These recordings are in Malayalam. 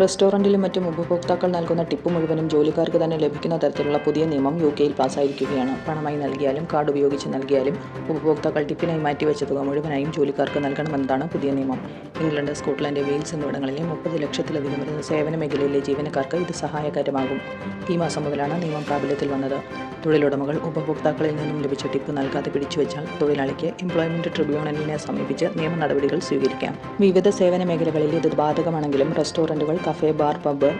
റെസ്റ്റോറന്റിലും മറ്റും ഉപഭോക്താക്കൾ നൽകുന്ന ടിപ്പ് മുഴുവനും ജോലിക്കാർക്ക് തന്നെ ലഭിക്കുന്ന തരത്തിലുള്ള പുതിയ നിയമം യു കെയിൽ പാസ്സായിരിക്കുകയാണ്. പണമായി നൽകിയാലും കാർഡ് ഉപയോഗിച്ച് നൽകിയാലും ഉപഭോക്താക്കൾ ടിപ്പിനായി മാറ്റിവെച്ച തുക മുഴുവനായും ജോലിക്കാർക്ക് നൽകണമെന്നതാണ് പുതിയ നിയമം. ഇംഗ്ലണ്ട് സ്കോട്ട്ലൻഡ് വെയിൽസ് എന്നിവിടങ്ങളിലെ മുപ്പത് ലക്ഷത്തിലധികം വരുന്ന സേവന മേഖലയിലെ ജീവനക്കാർക്ക് ഇത് സഹായകരമാകും. ഈ മാസം മുതലാണ് നിയമം പ്രാബല്യത്തിൽ വന്നത്. തൊഴിലുടമകൾ ഉപഭോക്താക്കളിൽ നിന്നും ലഭിച്ച ടിപ്പ് നൽകാതെ പിടിച്ചുവെച്ചാൽ തൊഴിലാളിക്ക് എംപ്ലോയ്മെന്റ് ട്രിബ്യൂണലിനെ സമീപിച്ച് നിയമ നടപടികൾ സ്വീകരിക്കാം. വിവിധ സേവന മേഖലകളിൽ ഇത് ബാധകമാണെങ്കിലും റെസ്റ്റോറന്റുകൾ കഫേ ബാർ പബ്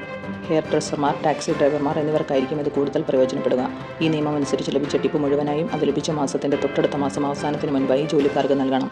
ഹെയർ ഡ്രസ്സർമാർ ടാക്സി ഡ്രൈവർമാർ എന്നിവർക്കായിരിക്കും ഇത് കൂടുതൽ പ്രയോജനപ്പെടുക. ഈ നിയമം അനുസരിച്ച് ലഭിച്ച ടിപ്പ് മുഴുവനായും അത് ലഭിച്ച മാസത്തിന്റെ തൊട്ടടുത്ത മാസം അവസാനത്തിന് മുൻപായി ജോലിക്കാർക്ക് നൽകണം.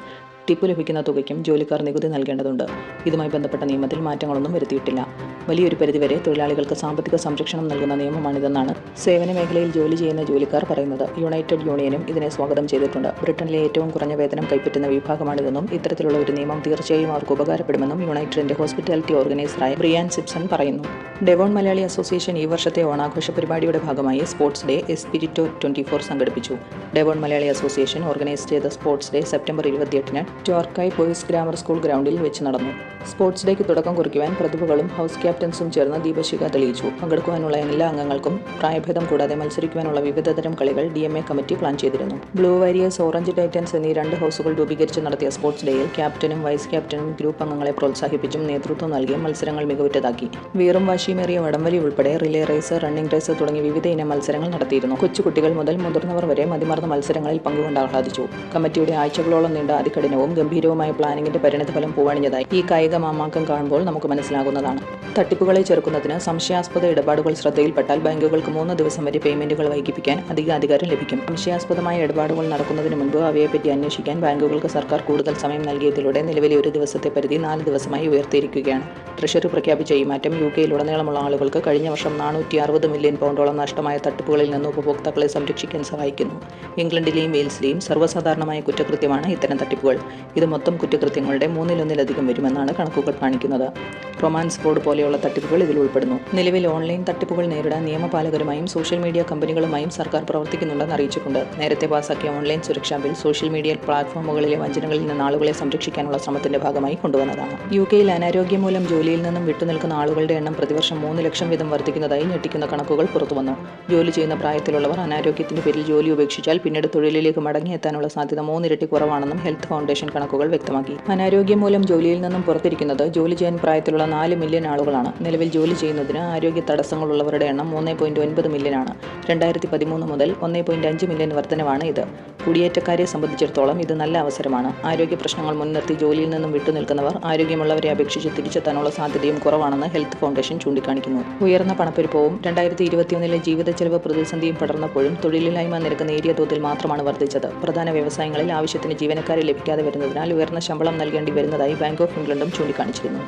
ടിപ്പ് ലഭിക്കുന്ന തുകയ്ക്കും ജോലിക്കാർ നികുതി നൽകേണ്ടതുണ്ട്. ഇതുമായി ബന്ധപ്പെട്ട നിയമത്തിൽ മാറ്റങ്ങളൊന്നും വരുത്തിയിട്ടില്ല. വലിയൊരു പരിധിവരെ തൊഴിലാളികൾക്ക് സാമ്പത്തിക സംരക്ഷണം നൽകുന്ന നിയമമാണിതെന്നാണ് സേവന മേഖലയിൽ ജോലി ചെയ്യുന്ന ജോലിക്കാർ പറയുന്നത്. യുണൈറ്റഡ് യൂണിയനും ഇതിനെ സ്വാഗതം ചെയ്തിട്ടുണ്ട്. ബ്രിട്ടനിലെ ഏറ്റവും കുറഞ്ഞ വേതനം കൈപ്പറ്റുന്ന വിഭാഗമാണിതെന്നും ഇത്തരത്തിലുള്ള ഒരു നിയമം തീർച്ചയായും അവർക്ക് ഉപകാരപ്പെടുമെന്നും യുണൈറ്റഡിന്റെ ഹോസ്പിറ്റാലിറ്റി ഓർഗനൈസറായ ബ്രിയാൻ സിപ്സൺ പറയുന്നു. ഡെവോൺ മലയാളി അസോസിയേഷൻ ഈ വർഷത്തെ ഓണാഘോഷ പരിപാടിയുടെ ഭാഗമായി sports day Espirito twenty four സംഘടിപ്പിച്ചു. ഡെവോൺ മലയാളി അസോസിയേഷൻ ഓർഗനൈസ് ചെയ്ത സ്പോർട്സ് ഡേ സെപ്റ്റംബർ ഇരുപത്തിയെട്ടിന് ടോർക്കായ് പോയിസ് ഗ്രാമർ സ്കൂൾ ഗ്രൗണ്ടിൽ വെച്ച് നടന്നു. സ്പോർട്സ് ഡേക്ക് തുടക്കം കുറിക്കുവാൻ പ്രതിഭകളും ഹൗസ് ക്യാപ്റ്റൻസും ചേർന്ന് ദീപശിഖ തെളിയിച്ചു. പങ്കെടുക്കുവാനുള്ള എല്ലാ അംഗങ്ങൾക്കും പ്രായഭേദം കൂടാതെ മത്സരിക്കുവാനുള്ള വിവിധതരം കളികൾ D M A committee plan ചെയ്തിരുന്നു. ബ്ലൂ വാരിയേഴ്സ് ഓറഞ്ച് ടൈറ്റൻസ് എന്നീ രണ്ട് ഹൗസുകൾ രൂപീകരിച്ച് നടത്തിയ സ്പോർട്സ് ഡേയിൽ ക്യാപ്റ്റനും വൈസ് ക്യാപ്റ്റനും ഗ്രൂപ്പ് അംഗങ്ങളെ പ്രോത്സാഹിപ്പിച്ചും നേതൃത്വം നൽകിയും മത്സരങ്ങൾ മികവുറ്റതാക്കി. വീറും വാശിയുമേറിയ വടംവലി ഉൾപ്പെടെ റിലേ റേസ് റണ്ണിംഗ് റേസ് തുടങ്ങി വിവിധ ഇനം മത്സരങ്ങൾ നടത്തിയിരുന്നു. കൊച്ചുകുട്ടികൾ മുതൽ മുതിർന്നവർ വരെ മതിമറന്ന മത്സരങ്ങളിൽ പങ്കുകൊണ്ട് ആഹ്ലാദിച്ചു. കമ്മിറ്റിയുടെ ആഴ്ചകളോളം നീണ്ട അതികഠിനവും ഗംഭീരവുമായ പ്ലാനിംഗിന്റെ പരിണിതഫലം പൂവണിഞ്ഞതായി ഈ കായിക മാമാക്കം കാണുമ്പോൾ നമുക്ക് മനസ്സിലാകുന്നതാണ്. തട്ടിപ്പുകളെ ചെറുക്കുന്നതിന് സംശയാസ്പദ ഇടപാടുകൾ ശ്രദ്ധയിൽപ്പെട്ടാൽ ബാങ്കുകൾക്ക് മൂന്ന് ദിവസം വരെ പേയ്മെന്റുകൾ വൈകിപ്പിക്കാൻ അധിക അധികാരം ലഭിക്കും. സംശയാസ്പദമായ ഇടപാടുകൾ നടക്കുന്നതിന് മുൻപ് അവയെപ്പറ്റി അന്വേഷിക്കാൻ ബാങ്കുകൾക്ക് സർക്കാർ കൂടുതൽ സമയം നൽകിയതിലൂടെ നിലവിലെ ഒരു ദിവസത്തെ പരിധി നാല് ദിവസമായി ഉയർത്തിയിരിക്കുകയാണ്. ട്രഷറി പ്രഖ്യാപിച്ച ഈ മാറ്റം യു കെയിലുടനീളമുള്ള ആളുകൾക്ക് കഴിഞ്ഞ വർഷം നാനൂറ്റി അറുപത് മില്യൺ പൗണ്ടോളം നഷ്ടമായ തട്ടിപ്പുകളിൽ നിന്ന് ഉപഭോക്താക്കളെ സംരക്ഷിക്കാൻ സഹായിക്കുന്നു. ഇംഗ്ലണ്ടിലെയും വെയിൽസിലെയും സർവസാധാരണമായ കുറ്റകൃത്യമാണ് ഇത്തരം തട്ടിപ്പുകൾ. ഇത് മൊത്തം കുറ്റകൃത്യങ്ങളുടെ മൂന്നിലൊന്നിലധികം വരുമെന്നാണ് കണക്കുകൾ കാണിക്കുന്നത്. റൊമാൻസ് ബോർഡ് പോലെയുള്ള തട്ടിപ്പുകൾ ഇതിൽ ഉൾപ്പെടുന്നു. നിലവിൽ ഓൺലൈൻ തട്ടിപ്പുകൾ നേരിടാൻ നിയമപാലകരുമായും സോഷ്യൽ മീഡിയ കമ്പനികളുമായും സർക്കാർ പ്രവർത്തിക്കുന്നുണ്ടെന്ന് അറിയിച്ചിട്ടുണ്ട്. നേരത്തെ പാസാക്കിയ ഓൺലൈൻ സുരക്ഷാ ബിൽ സോഷ്യൽ മീഡിയ പ്ലാറ്റ്ഫോമുകളിലെ വഞ്ചനകളിൽ നിന്ന് ആളുകളെ സംരക്ഷിക്കാനുള്ള ശ്രമത്തിന്റെ ഭാഗമായി കൊണ്ടുവന്നതാണ്. യു കെയിൽ അനാരോഗ്യം മൂലം ജോലിയിൽ നിന്നും വിട്ടുനിൽക്കുന്ന ആളുകളുടെ എണ്ണം പ്രതിവർഷം മൂന്ന് ലക്ഷം വീതം വർദ്ധിക്കുന്നതായി ഞെട്ടിക്കുന്ന കണക്കുകൾ പുറത്തുവന്നു. ജോലി ചെയ്യുന്ന പ്രായത്തിലുള്ളവർ അനാരോഗ്യത്തിന്റെ പേരിൽ ജോലി ഉപേക്ഷിച്ചാൽ പിന്നീട് തൊഴിലിലേക്ക് മടങ്ങിയെത്താനുള്ള സാധ്യത മൂന്നിരട്ടി കുറവാണെന്നും ഹെൽത്ത് ഫൗണ്ടേഷൻ കണക്കുകൾ വ്യക്തമാക്കി. അനാരോഗ്യം മൂലം ജോലിയിൽ നിന്നും പുറത്തിരിക്കുന്നത് ജോലി ചെയ്യാൻ പ്രായത്തിലുള്ള നാല് മില്യൺ ആളുകളാണ്. നിലവിൽ ജോലി ചെയ്യുന്നതിന് ആരോഗ്യ തടസ്സങ്ങളുള്ളവരുടെ എണ്ണം മൂന്ന് പോയിന്റ് ഒൻപത് മില്യനാണ് രണ്ടായിരത്തി പതിമൂന്ന് മുതൽ ഒന്ന് പോയിന്റ് അഞ്ച് മില്യൺ വർധനവാണ് ഇത്. കുടിയേറ്റക്കാരെ സംബന്ധിച്ചിടത്തോളം ഇത് നല്ല അവസരമാണ്. ആരോഗ്യ പ്രശ്നങ്ങൾ മുൻനിർത്തി ജോലിയിൽ നിന്നും വിട്ടുനിൽക്കുന്നവർ ആരോഗ്യമുള്ളവരെ അപേക്ഷിച്ച് തിരിച്ചെത്താനുള്ള സാധ്യതയും കുറവാണെന്ന് ഹെൽത്ത് ഫൗണ്ടേഷൻ ചൂണ്ടിക്കാണിക്കുന്നു. ഉയർന്ന പണപ്പെരുപ്പവും രണ്ടായിരത്തി ഇരുപത്തിയൊന്നിലെ ജീവിത ചെലവ് പ്രതിസന്ധിയും പടർന്നപ്പോഴും തൊഴിലില്ലായ്മ നിരക്ക് നേരിയ തോതിൽ മാത്രമാണ് വർദ്ധിച്ചത്. പ്രധാന വ്യവസായങ്ങളിൽ ആവശ്യത്തിന് ജീവനക്കാരെ ലഭിക്കാതെ വരുന്നതിനാൽ ഉയർന്ന ശമ്പളം നൽകേണ്ടി വരുന്നതായി ബാങ്ക് ഓഫ് ഇംഗ്ലണ്ടും ചൂണ്ടിക്കാണിച്ചിരുന്നു.